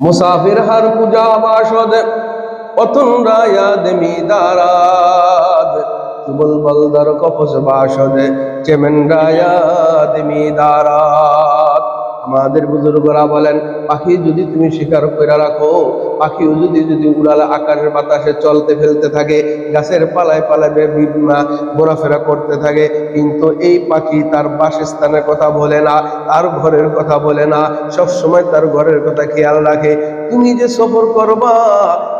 মুসাফির হার পূজা বাসদ অতন রায়াদ মিদারাদ। তুবল বলদার কপস বাসদ চেমেন রায়াদ মিদারাদ। আমাদের বুজুর্গরা বলেন, পাখি যদি তুমি শিকার করে রাখো, পাখি যদি যদি উড়ালে আকারের বাতাসে চলতে ফেলতে থাকে, গাছের পালায় পালায় ঘোরাফেরা করতে থাকে, কিন্তু এই পাখি তার বাসস্থানের কথা বলে না, তার ঘরের কথা বলে না সব সময় তার ঘরের কথা খেয়াল রাখে। তুমি যে সফর করবা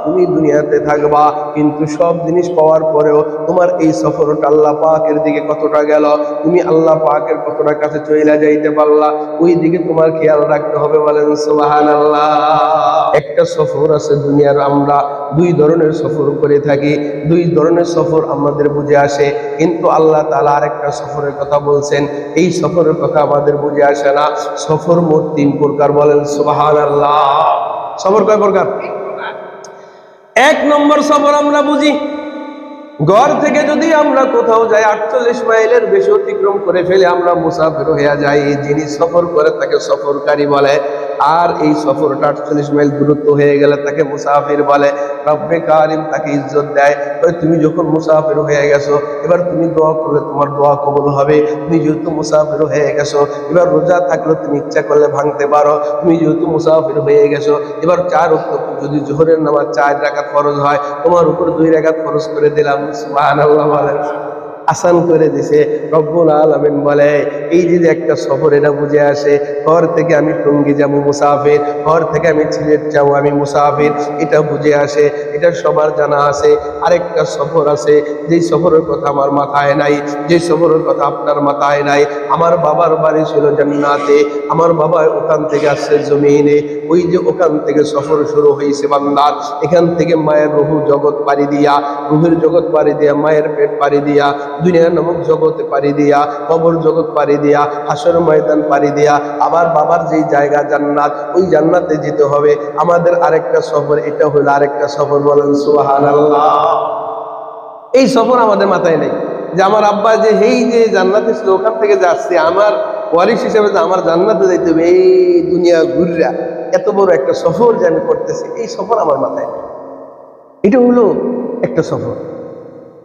তুমি দুনিয়াতে থাকবা, কিন্তু সব জিনিস পাওয়ার পরেও তোমার এই সফরটা আল্লাহ পাকের দিকে কতটা গেল? তুমি আল্লাহ পাকের কতটা কাছে চলে যাইতে পারলা? ওই দিকে তোমার খেয়াল রাখতে হবে বলেন সুবাহান আল্লাহ একটা সফর আছে দুনিয়ার, আমরা দুই ধরনের সফর করে থাকি। দুই ধরনের সফর আমাদের বুঝে আসে, কিন্তু আল্লাহ তালা আরেকটা সফরের কথা বলছেন। এই সফরের কথা আমাদের বুঝে আসে না। সফর মোট তিন প্রকার বলেন সুবাহান আল্লাহ সফর কয় প্রকার? এক নম্বর সফর আমরা বুঝি। ঘর থেকে যদি আমরা কোথাও যাই, আটচল্লিশ মাইলের বেশি অতিক্রম করে ফেলে আমরা মুসাফির হয়ে যাই। যিনি সফর করে, তাকে সফরকারী বলে। আর এই সফরটা আটচল্লিশ মাইল দূরত্ব হয়ে গেলে তাকে মুসাফির বলে, রব্বে কারিম, তাকে ইজ্জত দেয়। তুমি যখন মুসাফির হয়ে গেছো, এবার তুমি দোয়া করলে তোমার দোয়া কবল হবে। তুমি যেহেতু মুসাফির হয়ে গেছো, এবার রোজা থাকলে তুমি ইচ্ছা করলে ভাঙতে পারো। তুমি যেহেতু মুসাফির হয়ে গেছো, এবার চার যদি জোহরের নামাজ চার রাকাত ফরজ হয়, তোমার উপর দুই রাকাত ফরজ করে দিলাম। সুবহানাল্লাহ বলেন। আসান করে দিছে, রব্বুল আলমিন বলে, এই যে একটা সফর, এটা বুঝে আসে, ঘর থেকে আমি টঙ্গি যাব মুসাফির, ঘর থেকে আমি সিলেট যাব আমি মুসাফির। এটা বুঝে আসে, এটা সবার জানা আছে। আরেকটা সফর আছে, যেই সফরের কথা আমার মাথায় নাই যে সফরের কথা আপনার মাথায় নাই। আমার বাবার বাড়ি ছিল জান্নাতে, আমার বাবা ওখান থেকে আসছে জমিনে। ওই যে ওখান থেকে সফর শুরু হয়েছে বান্দার এখান থেকে মায়ের রহু জগৎ পাড়ি দিয়া, রুহের জগৎ পাড়ি দিয়া, মায়ের পেট পাড়ি দিয়া দুনিয়া নামক জগতে পাড়ি দিয়া, কবর জগৎ পাড়ি দিয়া হাসর ময়দান পাড়ি দিয়া, আবার বাবার যেই জায়গা জান্নাত, ওই জান্নাতে যেতে হবে। আমাদের আরেকটা সফর, এটা হলো আরেকটা সফর, বলেন সুবহানাল্লাহ। এই সফর আমাদের মাথায় নেই। যে আমার আব্বা যে এই যে জান্নাতে ছিল, ওখান থেকে যাচ্ছে, আমার ওয়ারিস হিসেবে যে আমার জান্নাতে যাইতে হবে, এই দুনিয়া ঘুররা, এত বড় একটা সফর যে আমি করতেছি। এই সফর আমার মাথায় নেই। এটা হলো একটা সফর।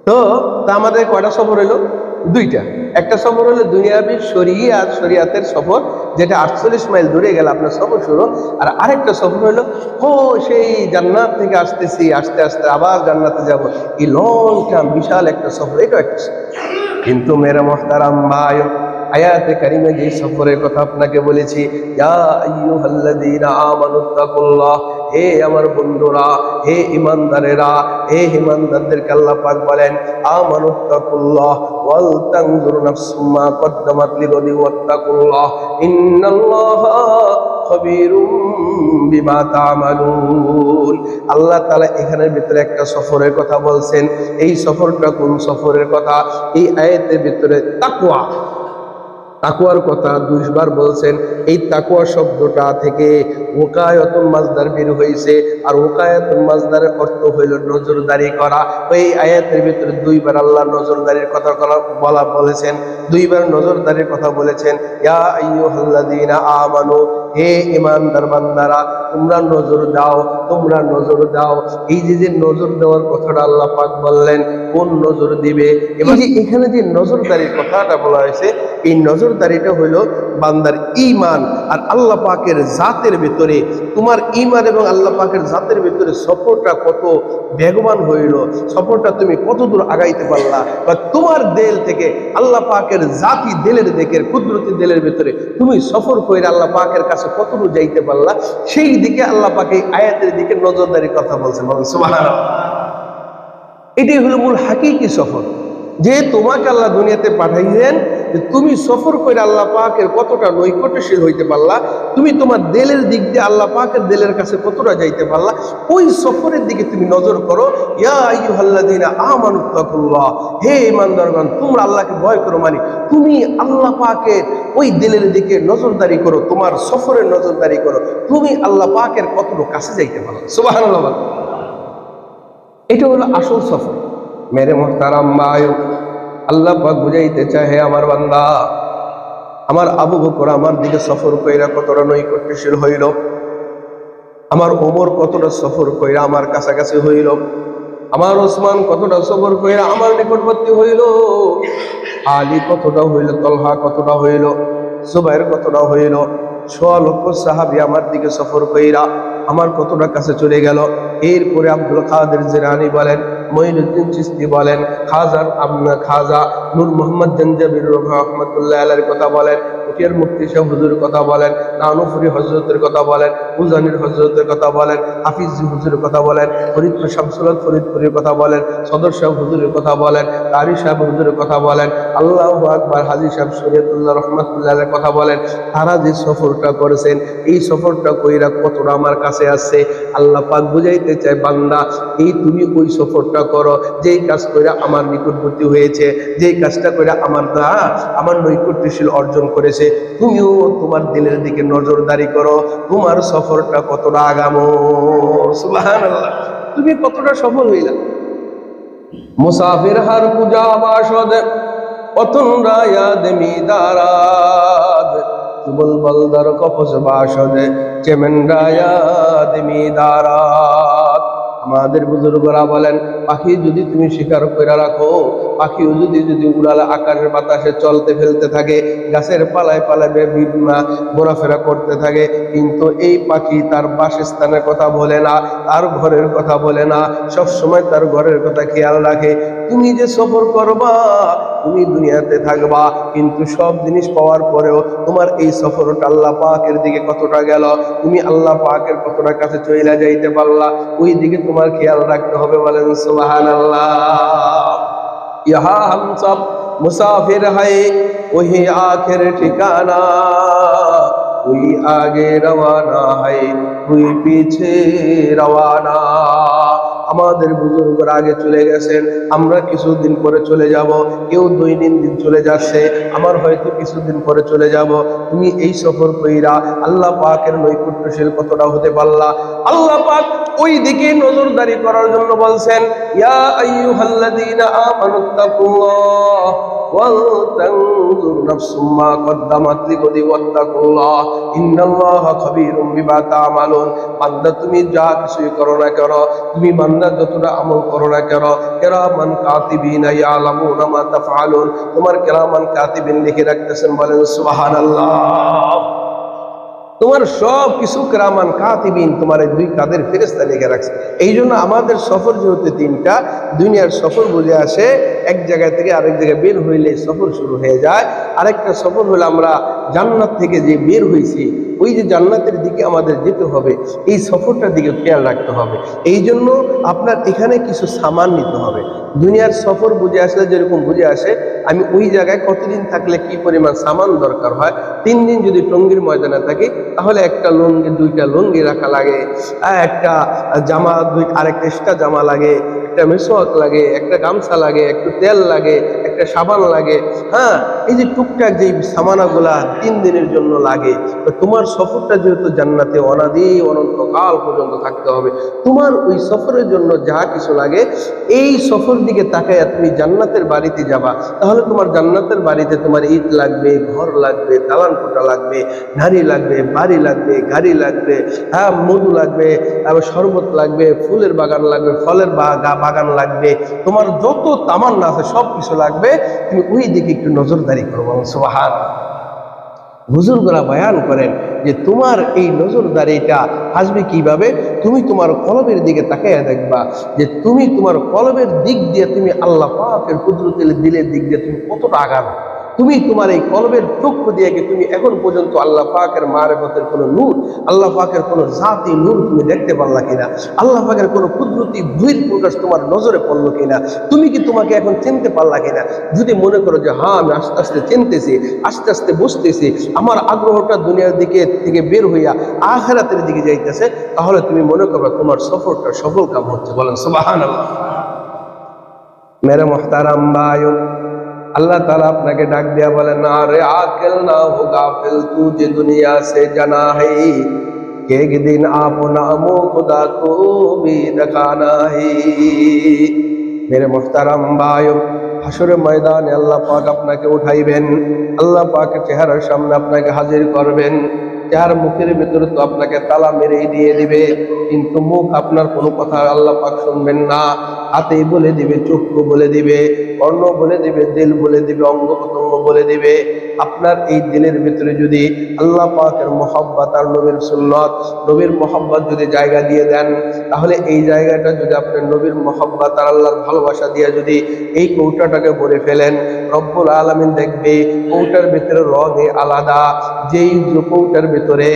তো, তা আমাদের কয়টা সফর হলো দুইটা। একটা সফর হলো দুনিয়াবি শরিয়াত শরিয়াতের সফর, যেটা আটচল্লিশ মাইল দূরে গেল আপনার সফর শুরু। আর আরেকটা সফর হলো ও সেই জান্নাত থেকে আসতেছি, আস্তে আস্তে আবার জান্নাতে যাব। এই লং টার্ম বিশাল একটা সফর, এটাও একটা কিন্তু মেরা মোহতারাম ভাই আয়াতে কারিমে যে সফরের কথা আপনাকে বলেছি হে আমার বন্ধুরা, হে ইমানদারেরা হে ইমানদারদেরকে আল্লাহ পাক বলেন আল্লাহ তালা এখানের ভিতরে একটা সফরের কথা বলছেন। এই সফরটা কোন সফরের কথা? এই আয়াতের ভিতরে তাকওয়া। তাকুয়ার কথা দুইবার বলছেন, এই তাকুয়া শব্দটা থেকে ওকায়তন মাজদার বের হয়েছে, আর ওকায়তন মাজদারের অর্থ হইল নজরদারি করা। ওই আয়াতের ভিতরে দুইবার আল্লাহ নজরদারির কথা বলা বলেছেন, দুইবার নজরদারির কথা বলেছেন, ইয়া আইয়ুহাল্লাযীনা আমানু হে ইমানদার বান্দারা, তোমরা নজর দাও, তোমরা নজর দাও। এই যে যে নজর দেওয়ার কথাটা আল্লাহ পাক বললেন, কোন নজর দিবে? এবার যে এখানে যে নজরদারির কথাটা বলা হয়েছে, এই নজরদারিটা হইল বান্দার ইমান আর আল্লাহ পাকের জাতের ভিতরে। তোমার ইমান এবং আল্লাহ পাকের জাতের ভিতরে সফরটা কত বেগবান হইল, সফরটা তুমি কত দূর আগাইতে পারলা? বা তোমার দেল থেকে আল্লাহ পাকের জাতি দেলের দিকে কুদরতি দেলের ভিতরে তুমি সফর করে আল্লাহ পাকের কাছে কত কতটুকু যাইতে পারলা, সেই দিকে আল্লাহ পাকে আয়াতের দিকে নজরদারি কথা বলছে এটাই হলো মূল হাকিকি সফর। যে তোমাকে আল্লাহ দুনিয়াতে পাঠাইলেন, যে তুমি সফর করে আল্লাহ পাকের কতটা নৈকট্যশীল হইতে পারলা, তুমি তোমার দেলের দিক দিয়ে আল্লাহ পাকের দেলের কাছে কতটা যাইতে পারলা, ওই সফরের দিকে তুমি নজর করো। ইয়া আমানুত্তাকুল্লাহ হে ইমানদারগণ তোমরা আল্লাহকে ভয় করো মানে তুমি আল্লাহ পাকের ওই দিলের দিকে নজরদারি করো, তোমার সফরের নজরদারি করো। তুমি আল্লাহ পাকের কতটা কাছে যাইতে পারো। বলো। এটা হলো আসল সফর। মেরে মোহতারাম ভাই আল্লাহ পাক বুঝাইতে চাহে আমার বান্দা, আমার আবু বকর আমার দিকে সফর কইরা কতটা নৈকট্যশীল হইল। আমার ওমর কতটা সফর কইরা আমার কাছাকাছি হইল। আমার ওসমান কতটা সফর কইরা আমার নিকটবর্তী হইল। আলী কতটা হইল, তলহা কতটা হইল, জুবাইর কতটা হইল। সোয়া লক্ষ সাহাবি আমার দিকে সফর কইরা আমার কতটা কাছে চলে গেল। এরপরে আব্দুল কাদের জিরানি বলেন মঈনুদ্দিন চিস্তি বলেন আমনা খাজা নূর মোহাম্মদ জঞ্জাবির রহমতুল্লাহ আলার কথা বলেন উকিয়ার মুক্তি শাহ হুজুরের কথা বলেন, নানুফুরি হজরতের কথা বলেন, উজানির হজরতের কথা বলেন, হাফিজ হুজুরের কথা বলেন, ফরিদপুর শামসুলত ফরিদপুরের কথা বলেন, সদর সাহেব হুজুরের কথা বলেন কারি সাহেব হুজুরের কথা বলেন, আল্লাহ আকবার হাজি সাহেব শরীয়তুল্লাহ রহমতুল্লাহ আলের কথা বলেন, তারা যে সফরটা করেছেন, এই সফরটা কইরা কতটা আমার কাছে আসছে? আল্লাহ পাক বুঝাইতে চায়, বান্দা, এই তুমি ওই সফরটা করো, যেই কাজ কইরা আমার নিকটবর্তী হয়েছে, যেই কাজটা কইরা আমার দা আমার নৈকট্যশীল অর্জন করেছে তুমিও তোমার দিলের দিকে নজরদারি করো, তোমার সফরটা কতটা আগামো? তুমি কতটা সফল হইলা। মুসাফির হার পূজা বাসদ অতন রায়াদ মিদারাদ তুবল বলদার কপস বাসদ চেমেন রায়াদ মিদারাদ। আমাদের বুজুর্গরা বলেন, পাখি যদি তুমি শিকার করে রাখো, পাখি যদি যদি উড়ালে আকাশের বাতাসে চলতে ফেলতে থাকে, গাছের পালায় পালায় ঘোরাফেরা করতে থাকে, কিন্তু এই পাখি তার বাসস্থানের কথা বলে না, তার ঘরের কথা বলে না সব সময় তার ঘরের কথা খেয়াল রাখে। তুমি যে সফর করবা তুমি দুনিয়াতে থাকবা কিন্তু সব জিনিস পাওয়ার পরেও তোমার এই সফরটা আল্লাহ পাকের দিকে কতটা গেল তুমি আল্লাহ পাকের কতটা কাছে চইলা যাইতে পারলা ওই দিকে তোমার খেয়াল রাখতে হবে বলেন সুবাহান আল্লাহ ইহা हम सब मुसाफिर है वही आखिर ठिकाना कोई आगे रवाना है कोई पीछे रवाना আমাদের বুজুর্গরা আগে চলে গেছেন, আমরা কিছুদিন পরে চলে যাব, কেউ দৈনন্দিন চলে যাচ্ছে, আমার হয়তো কিছুদিন পরে চলে যাব। তুমি এই সফর কইরা আল্লাহ পাকের নৈকুট্যশীল কতটা হতে পারলা? আল্লাহ পাক ওই দিকে নজরদারি করার জন্য বলছেন, ইয়া আইয়ুহাল্লাযীনা আমানুত্তাকুল্লাহ ولتنظر نفس ما قدمت لغد واتقوا الله ان الله خبير بما تعملون বান্দা তুমি যা কিছুই করো না করো তুমি বান্দা যতটা আমল করো না করো কেরামান কাতিবিন ইয়ালামুনা মা তাফআলুন তোমার কেরামান কাতিবিন লিখে রাখতেছেন বলেন সুবহানাল্লাহ তোমার সব কিছু কেরামান কাতিবিন তোমার দুই কাদের ফেরেস্তা লিখে রাখছে। এই জন্য আমাদের সফর যেহেতু তিনটা, দুনিয়ার সফর বুঝে আসে, এক জায়গা থেকে আরেক জায়গায় বের হইলে সফর শুরু হয়ে যায়। আরেকটা সফর হলে আমরা জান্নাত থেকে যে বের হয়েছি ওই যে জান্নাতের দিকে আমাদের যেতে হবে, এই সফরটার দিকে খেয়াল রাখতে হবে। এই জন্য আপনার এখানে কিছু সামান নিতে হবে। দুনিয়ার সফর বুঝে আসলে যেরকম বুঝে আসে, আমি ওই জায়গায় কতদিন থাকলে কি পরিমাণ সামান দরকার হয়, তিন দিন যদি টঙ্গির ময়দানে থাকি, তাহলে একটা লুঙ্গি, দুইটা লুঙ্গি রাখা লাগে একটা জামা, দুই, আরেকটা এক্সট্রা জামা লাগে, একটা মেসোয়াক লাগে, একটা গামছা লাগে, একটু তেল লাগে একটা সাবান লাগে হ্যাঁ? এই যে টুকটাক যে সামানাগুলা তিন দিনের জন্য লাগে তোমার সফরটা যেহেতু জান্নাতে অনাদি অনন্তকাল পর্যন্ত থাকতে হবে, তোমার ওই সফরের জন্য যা কিছু লাগে, এই সফর দিকে তাকায় তুমি জান্নাতের বাড়িতে যাবা, তাহলে তোমার জান্নাতের বাড়িতে তোমার ইট লাগবে, ঘর লাগবে দালান কোটা লাগবে নারী লাগবে, বাড়ি লাগবে, গাড়ি লাগবে হ্যাঁ মধু লাগবে, তারপর শরবত লাগবে, ফুলের বাগান লাগবে, ফলের বাগান লাগবে, তোমার যত তামান্না আছে সব কিছু লাগবে তুমি ওই দিকে একটু নজরদারি করব সোহান হুজুরগুলা বয়ান করেন যে তোমার এই নজরদারিটা আসবে কীভাবে? তুমি তোমার কলবের দিকে তাকাইয়া দেখবা যে তুমি তোমার কলবের দিক দিয়ে তুমি আল্লাহ পাকের কুদরতের দিলের দিক দিয়ে তুমি কতটা আগানো তুমি তোমার এই কলবের চক্ষু দিয়ে তুমি এখন পর্যন্ত আল্লাহ পাকের মারেফতের কোনো নূর, আল্লাহ পাকের কোনো জাতি নূর তুমি দেখতে পারলা কিনা? আল্লাহ পাকের কোনো কুদরতি বহির প্রকাশ তোমার নজরে পড়ল কিনা? তুমি কি তোমাকে এখন চিনতে পারলা কিনা? যদি মনে করো যে হ্যাঁ আমি আস্তে আস্তে চিনতেছি, আস্তে আস্তে বুঝতেছি, আমার আগ্রহটা দুনিয়ার দিকে থেকে বের হইয়া আখেরাতের দিকে যাইতেছে, তাহলে তুমি মনে করবে তোমার সফরটা সফল কাম হচ্ছে। বলেন সুবাহান মেরে মোহতারাম বায়ু আল্লাহ তালা আপনাকে ডাক দিয়া বলে না রে আকেল না হো গাফেল, তু যে দুনিয়া সে জানা হই কেক দিন আপনামো খুদা কো দেখা নাই মেরে মোহতারাম বায়ু হাসুরে ময়দানে আল্লাহ পাক আপনাকে উঠাইবেন। আল্লাহ পাক চেহারার সামনে আপনাকে হাজির করবেন। যার মুখের ভিতরে তো আপনাকে তালা মেরেই দিয়ে দিবে, কিন্তু মুখ আপনার কোনো কথা আল্লাহ পাক শুনবেন না। হাতেই বলে দিবে, চক্ষু বলে দিবে, কর্ণ বলে দিবে, দিল বলে দিবে অঙ্গ প্রত্যঙ্গ বলে দিবে। আপনার এই দিলের ভিতরে যদি আল্লাহ পাকের মোহাব্বত আর নবীর সুন্নত, নবীর মোহাব্বত যদি জায়গা দিয়ে দেন, তাহলে এই জায়গাটা যদি আপনার নবীর মোহাব্বত আর আল্লাহর ভালোবাসা দিয়ে যদি এই কৌটাটাকে ভরে ফেলেন, রব্বুল আলমিন দেখবে কৌটার ভিতরে রঙে আলাদা। যেই কৌটার ভিতরে ভিতরে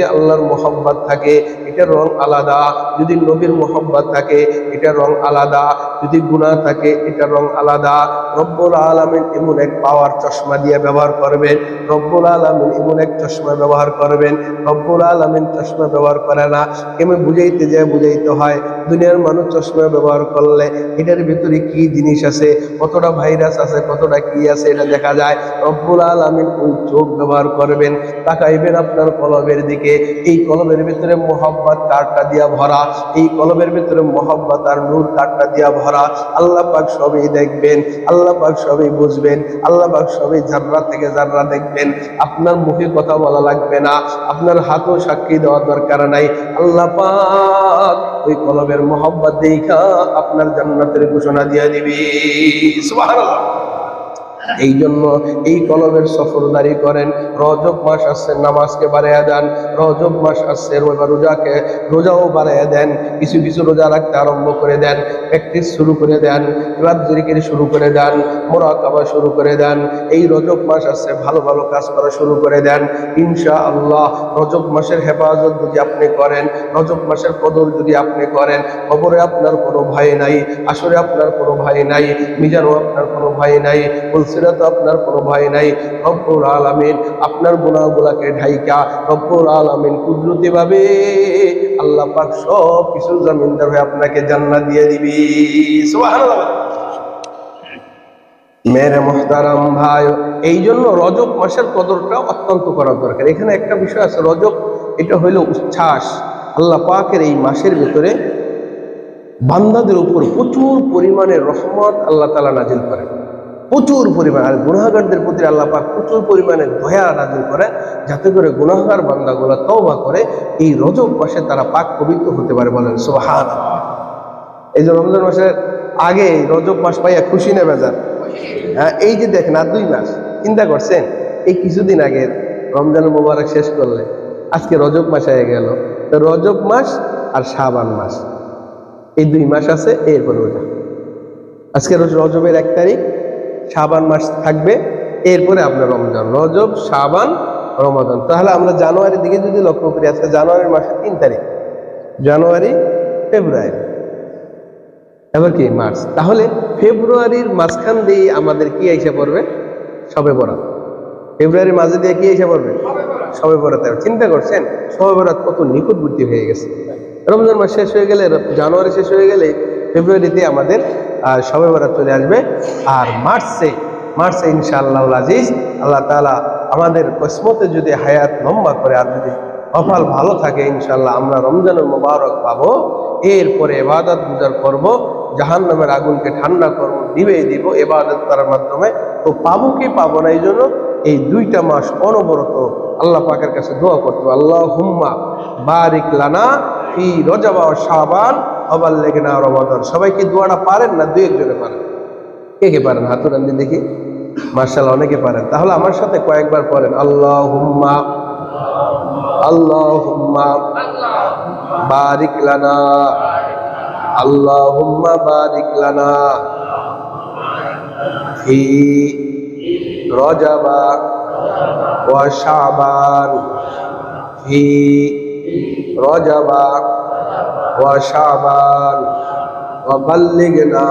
যদি আল্লাহর মোহাব্বত থাকে এটার রং আলাদা। যদি নবীর মোহাব্বত থাকে এটার রং আলাদা। যদি গুনাহ থাকে এটার রং আলাদা। রব্বুল আলমিন এমন এক পাওয়ার চশমা দিয়ে ব্যবহার করবেন। রব্বুল আলমিন এমন এক চশমা ব্যবহার করবেন। রব্বুল আলমিন চশমা ব্যবহার করে না। কেমন বুঝাইতে যায়, বুঝাইতে হয়। দুনিয়ার মানুষ চশমা ব্যবহার করলে এটার ভিতরে কি জিনিস আছে, কতটা ভাইরাস আছে, কতটা কি আছে, এটা দেখা যায়। রব্বুল আলমিন ওই চোখ ব্যবহার করবেন। তাকাইবেন আপনার কলবের দিকে। এই কলবের ভিতরে মোহাব্বত কারটা দিয়া ভরা, এই কলবের ভিতরে মোহাব্বত আর নূর কারটা দিয়া ভরা। আল্লাহ পাক সবই দেখবেন, আল্লাহ পাক সবই বুঝবেন, আল্লাহ পাক সবই জাররা থেকে জাররা দেখবেন। আপনার মুখে কথা বলা লাগবে না, আপনার হাতও সাক্ষী দেওয়ার দরকার নাই। আল্লাহ পাক ওই কলবের মোহাব্বত দেখা আপনার জান্নাতের ঘোষণা দিয়ে দিবি। সুবহানাল্লাহ। এই জন্য এই কলবের সফরদারি করেন। রজব মাস আসছে, নামাজকে বাড়াইয়া দেন। রজব মাস আসছে, রোজা, রোজাকে, রোজাও বাড়াইয়া দেন। কিছু কিছু রোজা রাখতে আরম্ভ করে দেন। প্র্যাকটিস শুরু করে দেন। এবার জিরিকির শুরু করে দেন। মোরাকাবা শুরু করে দেন। এই রজব মাস আসছে, ভালো ভালো কাজ করা শুরু করে দেন। ইনশা আল্লাহ রজব মাসের হেফাজত যদি আপনি করেন, রজব মাসের কদর যদি আপনি করেন, কবরে আপনার কোনো ভয় নাই, আসরে আপনার কোনো ভয় নাই, মিজানও আপনার কোনো ভয় নাই ফুলসিরাত আপনার কোনো ভয় নাই। রব্বুল আলামিন আপনার গুণাগুলাকে ঢাইকা, রব্বুল আলামিন কুদরতি ভাবে আল্লাহ পাক সব কিছু জামিনদার হয়ে আপনাকে জান্নাত দিয়ে দিবি। মেরে মোহতারাম ভাই এই জন্য রজব মাসের কদরটা অত্যন্ত করা দরকার। এখানে একটা বিষয় আছে, রজব, এটা হইল উচ্ছ্বাস। আল্লাহ পাকের এই মাসের ভেতরে বান্দাদের উপর প্রচুর পরিমাণে রহমত আল্লাহ তালা নাজিল করেন। প্রচুর পরিমাণ, আর গুনাহগারদের প্রতি আল্লাহ পাক প্রচুর পরিমাণে দয়া নাজিল করে, যাতে করে গুনাহগার বান্দাগুলো তওবা করে, এই রজব মাসে তারা পাক পবিত্র হতে পারে বলেন সোহান এই যে রমজান মাসের আগে রজব মাস পাইয়া খুশি নেবে যান হ্যাঁ এই যে দেখেন, আর দুই মাস, চিন্তা করছেন, এই কিছুদিন আগে রমজান মোবারক শেষ করলে, আজকে রজব মাস হয়ে গেল, তো রজব মাস আর শাবান মাস, এই দুই মাস আছে, এরপর রোজা আজকে রোজ রজবের এক তারিখ শাবান মাস থাকবে, এরপরে আপনার রমজান। রজব, শাবান, রমাদান। তাহলে আমরা জানুয়ারির দিকে যদি লক্ষ্য করি, আজকে জানুয়ারির মাসের তিন তারিখ। জানুয়ারি, ফেব্রুয়ারি। এবার কি? মার্চ। তাহলে ফেব্রুয়ারির মাঝখান দিয়ে আমাদের কি এসে পড়বে? সবে বরাত। ফেব্রুয়ারির মাঝে দিয়ে কি এসে পড়বে? সবে বরাত। চিন্তা করছেন, সবে বরাত কত নিকটবর্তী হয়ে গেছে। রমজান মাস শেষ হয়ে গেলে, জানুয়ারি শেষ হয়ে গেলে, ফেব্রুয়ারিতে আমাদের সবে বরাত চলে আসবে। আর মার্চে মার্চে ইনশাআল্লাহ আজিজ আল্লাহ তাআলা আমাদের কসমতে যদি হায়াত লম্বা করে আর যদি কপাল ভালো থাকে ইনশাল্লাহ আমরা রমজানের মোবারক পাবো। এরপরে এবাদত গুজার করব জাহান নামের আগুনকে ঠান্ডা করব দিবেই দিব, এবাদত করার মাধ্যমে। তো পাবো কি পাবো না এই জন্য এই দুইটা মাস অনবরত আল্লাহ পাকের কাছে দোয়া করতে আল্লাহ হুম্মা বারিক লানা ফি রজাবা ও শাবান অবাল লেগে না রমাদান সবাই কি দোয়াটা পারেন না, দুই একজনে পারেন। কে কে পারেন? হাতুরান দিয়ে দেখি। মার্শাল অনেকে পারেন। তাহলে আমার সাথে কয়েকবার পড়েন। আল্লাহ হুম্মা আল্লাহ হুম্মা বারিক লানা। আল্লাহ হুম্মা বারিক লানা। ফি রজাবা ওয়া শাবান। ফি রজাবা ওয়া শাবান, ওয়া বাল্লিগনা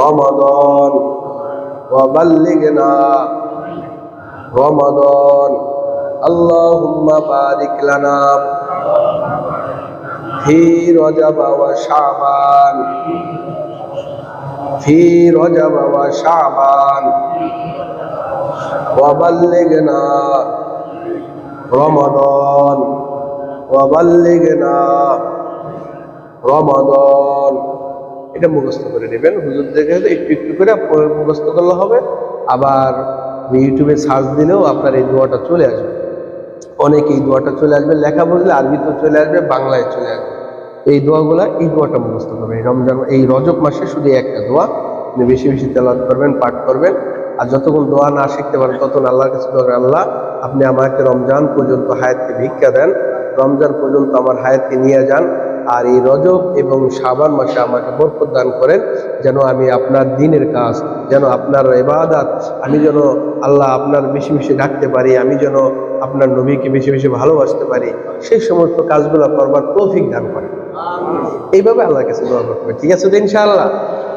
রমাদান, ওয়া বাল্লিগনা রমাদান। আল্লাহুম্মা বারিক লানা ফি রজব ওয়া শাবান, ফি ওয়া রমাদান। এটা মুখস্থ করে নেবেন। হুজুর দেখে একটু একটু করে মুখস্থ করলে হবে। আবার ইউটিউবে সার্চ দিলেও আপনার এই দোয়াটা চলে আসবে। অনেক এই দোয়াটা চলে আসবে। লেখা বুঝলে আরবিতেও চলে আসবে, বাংলায় চলে আসবে। এই দোয়াগুলা, এই দোয়াটা মুখস্থ করবেন। রমজান, এই রজব মাসে শুধু একটা দোয়া। আপনি বেশি বেশি তেলাওয়াত করবেন, পাঠ করবেন। আর যতক্ষণ দোয়া না শিখতে পারেন, ততক্ষণ আল্লাহর কাছে আল্লাহ আপনি আমাকে রমজান পর্যন্ত হায়াতকে ভিক্ষা দেন। রমজান পর্যন্ত আমার হায়াতকে নিয়ে যান আর এই রজব এবং সাবান মাসে আমাকে বরকত দান করেন যেন আমি আপনার দিনের কাজ, যেন আপনার ইবাদাত, আমি যেন আল্লাহ আপনার বেশি বেশি ডাকতে পারি, আমি যেন আপনার নবীকে বেশি বেশি ভালোবাসতে পারি, সেই সমস্ত কাজগুলো করবার তৌফিক দান করেন। এইভাবে আল্লাহর কাছে দোয়া করতে ঠিক আছে ইনশাআল্লাহ?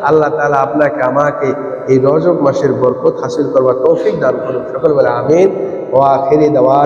আল্লাহ তালা আপনাকে, আমাকে এই রজব মাসের বরকত হাসিল করবার তৌফিক দান করুন সকলবেলা বলে আমিন। ও আখেরি দাওয়াত